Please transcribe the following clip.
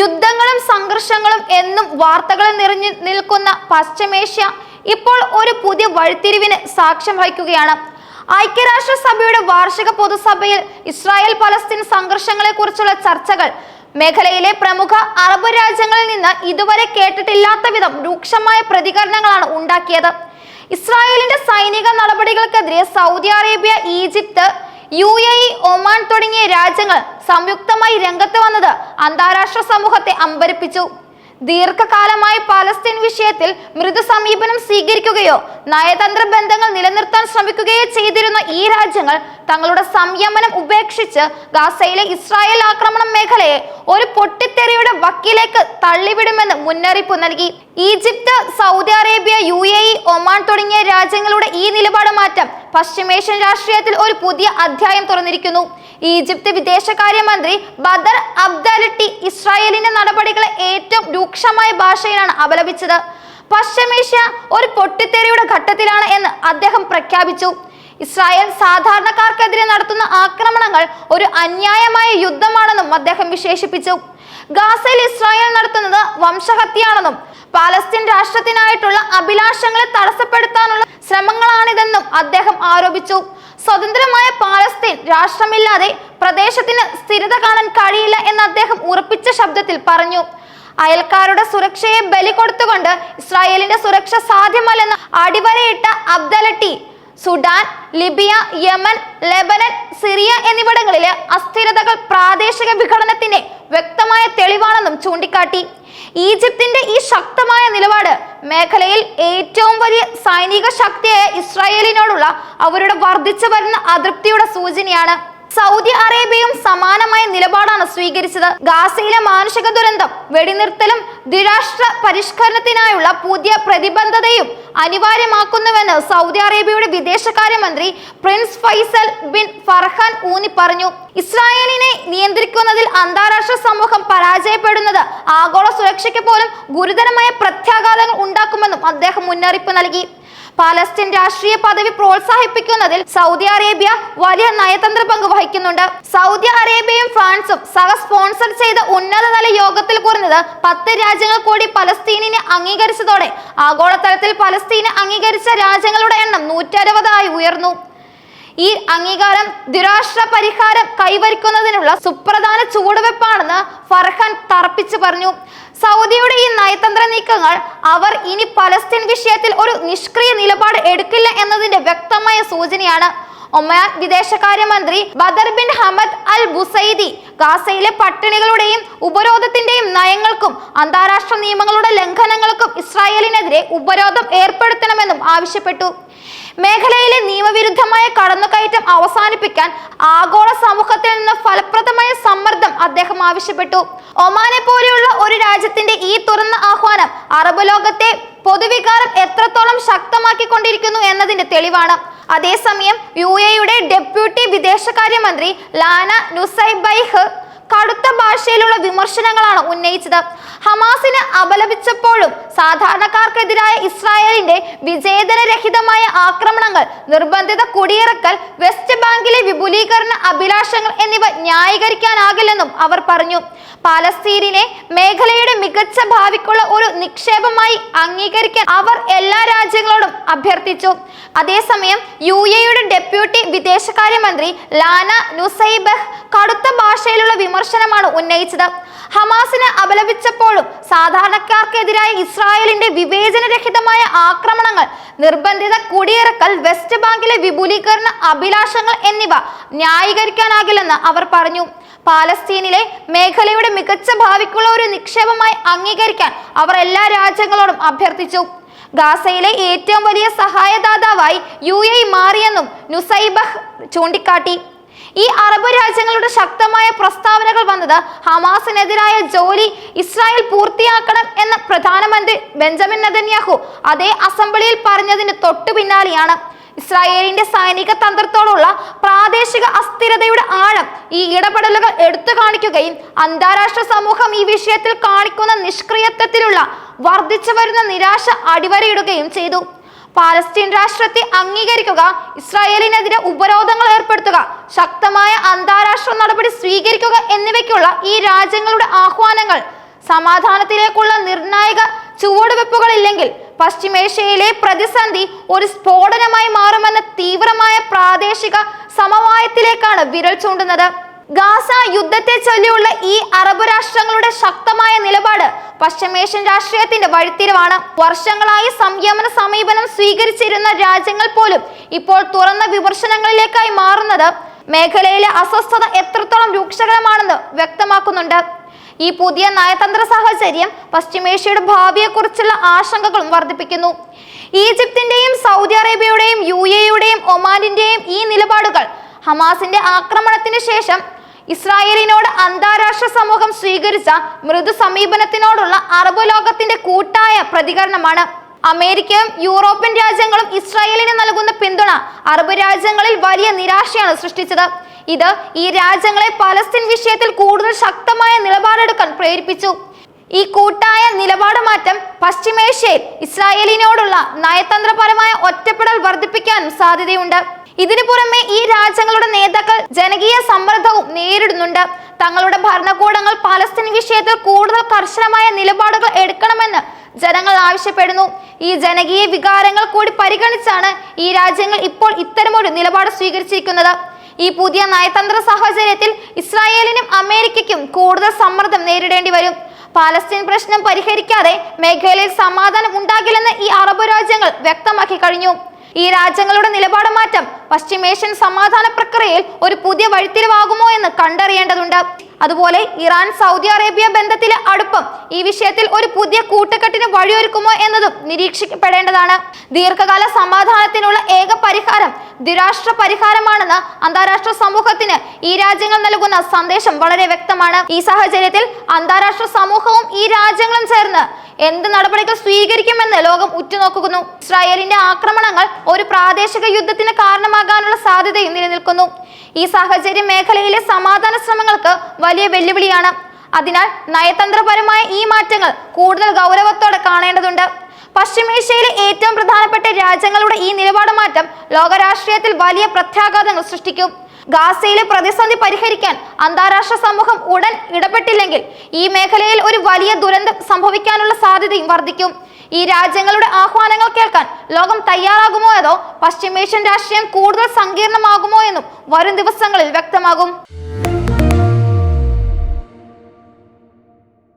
യുദ്ധങ്ങളും സംഘർഷങ്ങളും എന്നും വാർത്തകളിൽ നിറഞ്ഞു നിൽക്കുന്ന പശ്ചിമേഷ്യ ഇപ്പോൾ ഒരു പുതിയ വഴിത്തിരിവിന് സാക്ഷ്യം വഹിക്കുകയാണ്. ഐക്യരാഷ്ട്ര സഭയുടെ വാർഷിക പൊതുസഭയിൽ ഇസ്രായേൽ പലസ്തീൻ സംഘർഷങ്ങളെ കുറിച്ചുള്ള ചർച്ചകൾ മേഖലയിലെ പ്രമുഖ അറബ് രാജ്യങ്ങളിൽ നിന്ന് ഇതുവരെ കേട്ടിട്ടില്ലാത്ത വിധം രൂക്ഷമായ പ്രതികരണങ്ങളാണ് ഉണ്ടാക്കിയത്. ഇസ്രായേലിന്റെ സൈനിക നടപടികൾക്കെതിരെ Saudi Arabia Egypt U A E Oman തുടങ്ങിയ രാജ്യങ്ങൾ സംയുക്തമായി രംഗത്ത് വന്നത് അന്താരാഷ്ട്ര സമൂഹത്തെ അമ്പരപ്പിച്ചു. ദീർഘകാലമായി പാലസ്തീൻ വിഷയത്തിൽ മൃദു സമീപനം സ്വീകരിക്കുകയോ നയതന്ത്ര ബന്ധങ്ങൾ നിലനിർത്താൻ ശ്രമിക്കുകയോ ചെയ്തിരുന്ന ഈ രാജ്യങ്ങൾ തങ്ങളുടെ സംയമനം ഉപേക്ഷിച്ച് ഗാസയിലെ ഇസ്രായേൽ ആക്രമണം മേഖലയെ ഒരു പൊട്ടിത്തെറിയുടെ വക്കിലേക്ക് തള്ളിവിടുമെന്ന് മുന്നറിയിപ്പ് നൽകി. Egypt Saudi Arabia U A E Oman തുടങ്ങിയ രാജ്യങ്ങളുടെ ഈ നിലപാട് മാറ്റം പശ്ചിമേഷ്യൻ രാഷ്ട്രീയത്തിൽ ഒരു പുതിയ അധ്യായം തുറന്നിരിക്കുന്നു. ഈജിപ്ത് വിദേശകാര്യമന്ത്രി ബദർ അബ്ദലട്ടി ഇസ്രായേലിന്റെ നടപടികളെ ഏറ്റവും രൂക്ഷമായ ഭാഷയിലാണ് അപലപിച്ചത്. പശ്ചിമേഷ്യ ഒരു പൊട്ടിത്തെറിയുടെ ഘട്ടത്തിലാണ് എന്ന് അദ്ദേഹം പ്രഖ്യാപിച്ചു. ഇസ്രായേൽ സാധാരണക്കാർക്കെതിരെ നടത്തുന്ന ആക്രമണങ്ങൾ ഒരു അന്യായമായ യുദ്ധമാണെന്നും അദ്ദേഹം വിശേഷിപ്പിച്ചു. ഗാസയിൽ ഇസ്രായേൽ നടത്തുന്നത് വംശഹത്യയാണെന്നും പാലസ്തീൻ രാഷ്ട്രത്തിനായിട്ടുള്ള അഭിലാഷങ്ങളെ തടസ്സപ്പെടുത്താനുള്ള ശ്രമങ്ങളാണിതെന്നും അദ്ദേഹം ആരോപിച്ചു. സ്വതന്ത്രമായ പാലസ്തീൻ രാഷ്ട്രമില്ലാതെ പ്രദേശത്തിന് സ്ഥിരത കാണാൻ കഴിയില്ല എന്ന് അദ്ദേഹം ഉറപ്പിച്ച ശബ്ദത്തിൽ പറഞ്ഞു. അയൽക്കാരുടെ സുരക്ഷയെ ബലി കൊടുത്തുകൊണ്ട് ഇസ്രായേലിന്റെ സുരക്ഷ സാധ്യമല്ലെന്ന് അടിവരയിട്ട Abdelatty Sudan Libya Yemen Lebanon Syria എന്നിവിടങ്ങളിലെ അസ്ഥിരതകൾ പ്രാദേശിക വിഘടനത്തിന്റെ വ്യക്തമായ തെളിവാണെന്നും ചൂണ്ടിക്കാട്ടി. ഈജിപ്തിന്റെ ഈ ശക്തമായ നിലപാട് മേഖലയിൽ ഏറ്റവും വലിയ സൈനിക ശക്തിയായ ഇസ്രായേലിനോടുള്ള അവരുടെ വർദ്ധിച്ചു വരുന്ന അതൃപ്തിയുടെ സൂചനയാണ്. സൗദി അറേബ്യയും സമാനമായ നിലപാടാണ് സ്വീകരിച്ചത്. ഗാസയിലെ മാനുഷിക ദുരന്തം വെടിനിർത്തലും ദ്വിരാഷ്ട്ര പരിഷ്കരണത്തിനായുള്ള പുതിയ പ്രതിബദ്ധതയും അനിവാര്യമാക്കുന്നുവെന്ന് സൗദി അറേബ്യയുടെ വിദേശകാര്യമന്ത്രി പ്രിൻസ് ഫൈസൽ ബിൻ ഫർഹാൻ ഊന്നി പറഞ്ഞു ഇസ്രായേലിനെ നിയന്ത്രിക്കുന്നതിൽ അന്താരാഷ്ട്ര സമൂഹം പരാജയപ്പെടുന്നത് ആഗോള സുരക്ഷയ്ക്ക് പോലും ഗുരുതരമായ പ്രത്യാഘാതങ്ങൾ ഉണ്ടാക്കുമെന്നും അദ്ദേഹം മുന്നറിയിപ്പ് നൽകി. പാലസ്തീൻ രാഷ്ട്രീയ പദവി പ്രോത്സാഹിപ്പിക്കുന്നതിൽ സൗദി അറേബ്യ വലിയ നയതന്ത്ര പങ്ക് വഹിക്കുന്നുണ്ട്. സൗദി അറേബ്യയും ഫ്രാൻസും സഹ സ്പോൺസർ ചെയ്ത ഉന്നതതല യോഗത്തിൽ കുറഞ്ഞത് പത്ത് രാജ്യങ്ങൾ കൂടി പലസ്തീനിനെ അംഗീകരിച്ചതോടെ ആഗോളതലത്തിൽ പലസ്തീനെ അംഗീകരിച്ച രാജ്യങ്ങളുടെ എണ്ണം നൂറ്ററുപതായി ഉയർന്നു. ഈ അംഗീകാരം ദുരാഷ്ട്ര പരിഹാരം കൈവരിക്കുന്നതിനുള്ള സുപ്രധാന ചുവടുവെപ്പാണെന്ന് ഫർഹാൻ തർപ്പിച്ചു പറഞ്ഞു. സൗദിയുടെ ഈ നയതന്ത്ര നീക്കങ്ങൾ അവർ ഇനി പലസ്തീൻ വിഷയത്തിൽ ഒരു നിഷ്ക്രിയ നിലപാട് എടുക്കില്ല എന്നതിന്റെ വ്യക്തമായ സൂചനയാണ് ഒമാൻ വിദേശകാര്യമന്ത്രി Badr bin Hamad Al Busaidi ഗാസയിലെ പട്ടിണികളുടെയും ഉപരോധത്തിന്റെയും നയങ്ങൾക്കും അന്താരാഷ്ട്ര നിയമങ്ങളുടെ ലംഘനങ്ങൾക്കും ഇസ്രായേലിനെതിരെ ഉപരോധം ഏർപ്പെടുത്തണമെന്നും ആവശ്യപ്പെട്ടു. മേഖലയിലെ നിയമവിരുദ്ധമായ കടന്നുകയറ്റം അവസാനിപ്പിക്കാൻ ആഗോള സമൂഹത്തിൽ നിന്ന് ഫലപ്രദമായ സമ്മർദ്ദം അദ്ദേഹം ആവശ്യപ്പെട്ടു. ഒമാനെ പോലെയുള്ള ഒരു രാജ്യത്തിന്റെ ഈ തുറന്ന ആഹ്വാനം അറബ് ലോകത്തെ പൊതുവികാരം എത്രത്തോളം ശക്തമാക്കിക്കൊണ്ടിരിക്കുന്നു എന്നതിന്റെ തെളിവാണ്. അതേസമയം യു എയുടെ ഡെപ്യൂട്ടി വിദേശകാര്യമന്ത്രി ലാന നുസൈബൈഹ് കടുത്ത ഭാഷയിലുള്ള വിമർശനങ്ങളാണ് ഉന്നയിച്ചത്. ഹമാസിനെ അപലപിച്ചപ്പോഴും സാധാരണക്കാർക്കെതിരായ ഇസ്രായേലിന്റെ വിജേതനരഹിതമായ ആക്രമണങ്ങൾ നിർബന്ധിത കുടിയിറക്കൽ വെസ്റ്റ് ബാങ്കിലെ വിപുലീകരണ അഭിലാഷങ്ങൾ എന്നിവ ന്യായീകരിക്കാനാകില്ലെന്നും അവർ പറഞ്ഞു. പാലസ്തീനിനെ മേഖലയുടെ മികച്ച ഭാവിക്കുള്ള ഒരു നിക്ഷേപമായി അംഗീകരിക്കാൻ അവർ എല്ലാ രാജ്യങ്ങളോടും അഭ്യർത്ഥിച്ചു. അതേസമയം യു എയുടെ ഡെപ്യൂട്ടി വിദേശകാര്യമന്ത്രി ലാന നുസൈബഹ് കടുത്ത ഭാഷയിലുള്ള വിമർശനമാണ് ഉന്നയിച്ചത്. ഹമാസിനെ അപലപിച്ചപ്പോഴും സാധാരണക്കാർക്കെതിരായ ഇസ്രായേലിന്റെ വിവേചനരഹിതമായ ആക്രമണങ്ങൾ നിർബന്ധിത കുടിയിറക്കൽ വെസ്റ്റ് ബാങ്കിലെ വിപുലീകരണ അഭിലാഷങ്ങൾ എന്നിവ ന്യായീകരിക്കാനാകില്ലെന്ന് അവർ പറഞ്ഞു. പാലസ്തീനിലെ മേഖലയുടെ മികച്ച ഭാവിക്കുള്ള ഒരു നിക്ഷേപമായി അംഗീകരിക്കാൻ അവർ എല്ലാ രാജ്യങ്ങളോടും അഭ്യർത്ഥിച്ചു. ഗാസയിലെ ഏറ്റവും വലിയ സഹായദാതാവായി യു എ മാറിയെന്നും നുസൈബഹ് ചൂണ്ടിക്കാട്ടി. ഈ അറബ് രാജ്യങ്ങളുടെ ശക്തമായ പ്രസ്താവനകൾ വന്നത് ഹമാസിനെതിരായ ജോലി ഇസ്രായേൽ പൂർത്തിയാക്കണം എന്ന പ്രധാനമന്ത്രി ബെഞ്ചമിൻ നെതന്യാഹു അതേ അസംബ്ലിയിൽ പറഞ്ഞതിന് തൊട്ടു പിന്നാലെയാണ്. ഇസ്രായേലിന്റെ സൈനിക തന്ത്രത്തോടുള്ള പ്രാദേശിക അസ്ഥിരതയുടെ ആഴം ഈ ഇടപെടലുകൾ എടുത്തു കാണിക്കുകയും അന്താരാഷ്ട്ര സമൂഹം ഈ വിഷയത്തിൽ കാണിക്കുന്ന നിഷ്ക്രിയത്വത്തിലുള്ള വർദ്ധിച്ചു വരുന്ന നിരാശ അടിവരയിടുകയും ചെയ്തു. പാലസ്തീൻ രാഷ്ട്രത്തെ അംഗീകരിക്കുക ഇസ്രായേലിനെതിരെ ഉപരോധങ്ങൾ ഏർപ്പെടുത്തുക ശക്തമായ അന്താരാഷ്ട്ര നടപടി സ്വീകരിക്കുക എന്നിവയ്ക്കുള്ള ഈ രാജ്യങ്ങളുടെ ആഹ്വാനങ്ങൾ. സമാധാനത്തിലേക്കുള്ള നിർണായക ചുവടുവെപ്പുകളില്ലെങ്കിൽ പശ്ചിമേഷ്യയിലെ പ്രതിസന്ധി ഒരു സ്ഫോടനമായി മാറുമെന്ന തീവ്രമായ പ്രാദേശിക സമവായത്തിലേക്കാണ് വിരൽ ചൂണ്ടുന്നത്. ഗാസ യുദ്ധത്തെ ചൊല്ലിയുള്ള ഈ അറബ് രാഷ്ട്രങ്ങളുടെ ശക്തമായ നിലപാട് പശ്ചിമേഷ്യൻ രാഷ്ട്രീയത്തിന്റെ വഴിത്തിരിവാണ്. വർഷങ്ങളായി സംയമന സ്വീകരിച്ചിരുന്ന രാജ്യങ്ങൾ പോലും ഇപ്പോൾ തുറന്ന വിമർശനങ്ങളിലേക്കായി മാറുന്നത് മേഖലയിലെ അസ്വസ്ഥത എത്രത്തോളം രൂക്ഷകരമാണെന്ന് വ്യക്തമാക്കുന്നുണ്ട്. ഈ പുതിയ നയതന്ത്ര സാഹചര്യം പശ്ചിമേഷ്യയുടെ ഭാവിയെക്കുറിച്ചുള്ള ആശങ്കകളും വർദ്ധിപ്പിക്കുന്നു. ഈജിപ്തിന്റെയും സൗദി അറേബ്യയുടെയും യു എയുടെയും ഒമാനിന്റെയും ഈ നിലപാടുകൾ ഹമാസിന്റെ ആക്രമണത്തിന് ശേഷം ഇസ്രായേലിനോട് അന്താരാഷ്ട്ര സമൂഹം സ്വീകരിച്ച മൃദു സമീപനത്തിനോടുള്ള അറബ് ലോകത്തിന്റെ കൂട്ടായ പ്രതികരണമാണ്. അമേരിക്കയും യൂറോപ്യൻ രാജ്യങ്ങളും ഇസ്രായേലിന് നൽകുന്ന പിന്തുണ അറബ് രാജ്യങ്ങളിൽ വലിയ നിരാശയാണ് സൃഷ്ടിച്ചത്. ഇത് ഈ രാജ്യങ്ങളെ പലസ്തീൻ വിഷയത്തിൽ കൂടുതൽ ശക്തമായ നിലപാടെടുക്കാൻ പ്രേരിപ്പിച്ചു. ഈ കൂട്ടായ നിലപാട് മാറ്റം പശ്ചിമേഷ്യയിൽ ഇസ്രായേലിനോടുള്ള നയതന്ത്രപരമായ ഒറ്റപ്പെടൽ വർദ്ധിപ്പിക്കാനും സാധ്യതയുണ്ട്. ഇതിനു പുറമെ ഈ രാജ്യങ്ങളുടെ നേതാക്കൾ ജനകീയ സമ്മർദ്ദവും നേരിടുന്നുണ്ട്. തങ്ങളുടെ ഭരണകൂടങ്ങൾ പലസ്തീൻ വിഷയത്തിൽ കൂടുതൽ കർശനമായ നിലപാടുകൾ എടുക്കണമെന്ന് ജനങ്ങൾ ആവശ്യപ്പെടുന്നു. ഈ ജനകീയ വികാരങ്ങൾ കൂടി പരിഗണിച്ചാണ് ഈ രാജ്യങ്ങൾ ഇപ്പോൾ ഇത്തരമൊരു നിലപാട് സ്വീകരിച്ചിരിക്കുന്നത്. ഈ പുതിയ നയതന്ത്ര സാഹചര്യത്തിൽ ഇസ്രായേലിനും അമേരിക്കയ്ക്കും കൂടുതൽ സമ്മർദ്ദം നേരിടേണ്ടി വരും. പാലസ്തീൻ പ്രശ്നം പരിഹരിക്കാതെ മേഖലയിൽ സമാധാനം ഉണ്ടാകില്ലെന്ന് ഈ അറബ് രാജ്യങ്ങൾ വ്യക്തമാക്കി കഴിഞ്ഞു. ഈ രാജ്യങ്ങളുടെ നിലപാട് മാറ്റം പശ്ചിമേഷ്യൻ സമാധാന പ്രക്രിയയിൽ ഒരു പുതിയ വഴിത്തിരിവാകുമോ എന്ന് കണ്ടറിയേണ്ടതുണ്ട്. അതുപോലെ ഇറാൻ സൗദി അറേബ്യ ബന്ധത്തിലെ അടുപ്പം ഈ വിഷയത്തിൽ ഒരു പുതിയ കൂട്ടുകെട്ടിന് വഴിയൊരുക്കുമോ എന്നതും നിരീക്ഷിക്കപ്പെടേണ്ടതാണ്. ദീർഘകാല സമാധാനത്തിനുള്ള ഏക പരിഹാരം ദ്വിരാഷ്ട്ര പരിഹാരമാണെന്ന് അന്താരാഷ്ട്ര സമൂഹത്തിന് ഈ രാജ്യങ്ങൾ നൽകുന്ന സന്ദേശം വളരെ വ്യക്തമാണ്. ഈ സാഹചര്യത്തിൽ അന്താരാഷ്ട്ര സമൂഹവും ഈ രാജ്യങ്ങളും ചേർന്ന് എന്ത് നടപടികൾ സ്വീകരിക്കുമെന്ന് ലോകം ഉറ്റുനോക്കുന്നു. ഇസ്രായേലിന്റെ ആക്രമണങ്ങൾ ഒരു പ്രാദേശിക യുദ്ധത്തിന് കാരണമാകാനുള്ള സാധ്യതയും നിലനിൽക്കുന്നു. ഈ സാഹചര്യം മേഖലയിലെ സമാധാന ശ്രമങ്ങൾക്ക് വലിയ വെല്ലുവിളിയാണ്. അതിനാൽ നയതന്ത്രപരമായ ഈ മാറ്റങ്ങൾ കൂടുതൽ ഗൗരവത്തോടെ കാണേണ്ടതുണ്ട്. പശ്ചിമേഷ്യയിലെ ഏറ്റവും പ്രധാനപ്പെട്ട രാജ്യങ്ങളുടെ ഈ നിലപാട് മാറ്റം ലോകരാഷ്ട്രീയത്തിൽ വലിയ പ്രത്യാഘാതങ്ങൾ സൃഷ്ടിക്കും. ഗാസയിലെ പ്രതിസന്ധി പരിഹരിക്കാൻ അന്താരാഷ്ട്ര സമൂഹം ഉടൻ ഇടപെട്ടില്ലെങ്കിൽ ഈ മേഖലയിൽ ഒരു വലിയ ദുരന്തം സംഭവിക്കാനുള്ള സാധ്യതയും വർദ്ധിക്കും. ഈ രാജ്യങ്ങളുടെ ആഹ്വാനങ്ങൾ കേൾക്കാൻ ലോകം തയ്യാറാകുമോ അതോ പശ്ചിമേഷ്യൻ രാഷ്ട്രീയം കൂടുതൽ സങ്കീർണമാകുമോ എന്നും വരും ദിവസങ്ങളിൽ വ്യക്തമാകും.